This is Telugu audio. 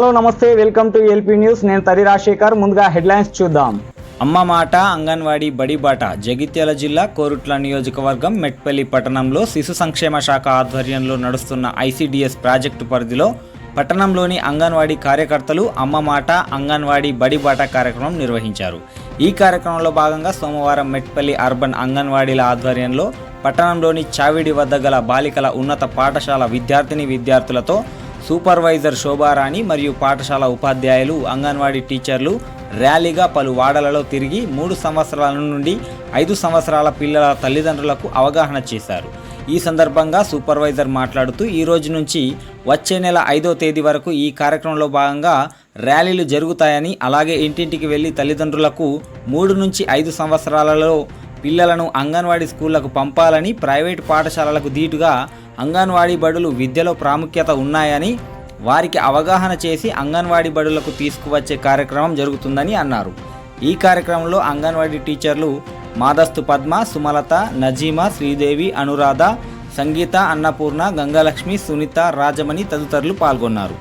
హలో నమస్తే వెల్కమ్ టు ఎల్పీ న్యూస్. నేను తరి రాజశేఖర్. ముందుగా హెడ్లైన్స్ చూద్దాం. అమ్మ మాట అంగన్వాడీ బడిబాట జగిత్యాల జిల్లా కోరుట్ల నియోజకవర్గం మెట్పల్లి పట్టణంలో శిశు సంక్షేమ శాఖ ఆధ్వర్యంలో నడుస్తున్న ఐసిడిఎస్ ప్రాజెక్టు పరిధిలో పట్టణంలోని అంగన్వాడీ కార్యకర్తలు అమ్మ మాట అంగన్వాడీ బడిబాట కార్యక్రమం నిర్వహించారు. ఈ కార్యక్రమంలో భాగంగా సోమవారం మెట్పల్లి అర్బన్ అంగన్వాడీల ఆధ్వర్యంలో పట్టణంలోని చావిడి వద్ద గల బాలికల ఉన్నత పాఠశాల విద్యార్థిని విద్యార్థులతో సూపర్వైజర్ శోభారాణి మరియు పాఠశాల ఉపాధ్యాయులు అంగన్వాడీ టీచర్లు ర్యాలీగా పలు వాడలలో తిరిగి మూడు సంవత్సరాల నుండి ఐదు సంవత్సరాల పిల్లల తల్లిదండ్రులకు అవగాహన చేశారు. ఈ సందర్భంగా సూపర్వైజర్ మాట్లాడుతూ ఈ రోజు నుంచి వచ్చే నెల ఐదో తేదీ వరకు ఈ కార్యక్రమంలో భాగంగా ర్యాలీలు జరుగుతాయని అలాగే ఇంటింటికి వెళ్ళి తల్లిదండ్రులకు మూడు నుంచి ఐదు సంవత్సరాలలో పిల్లలను అంగన్వాడీ స్కూళ్ళకు పంపాలని ప్రైవేటు పాఠశాలలకు దీటుగా అంగన్వాడీ బడులు విద్యలో ప్రాముఖ్యత ఉన్నాయని వారికి అవగాహన చేసి అంగన్వాడీ బడులకు తీసుకువచ్చే కార్యక్రమం జరుగుతుందని అన్నారు. ఈ కార్యక్రమంలో అంగన్వాడీ టీచర్లు మాదస్తు పద్మ సుమలత నజీమా శ్రీదేవి అనురాధ సంగీత అన్నపూర్ణ గంగాలక్ష్మి సునీత రాజమణి తదితరులు పాల్గొన్నారు.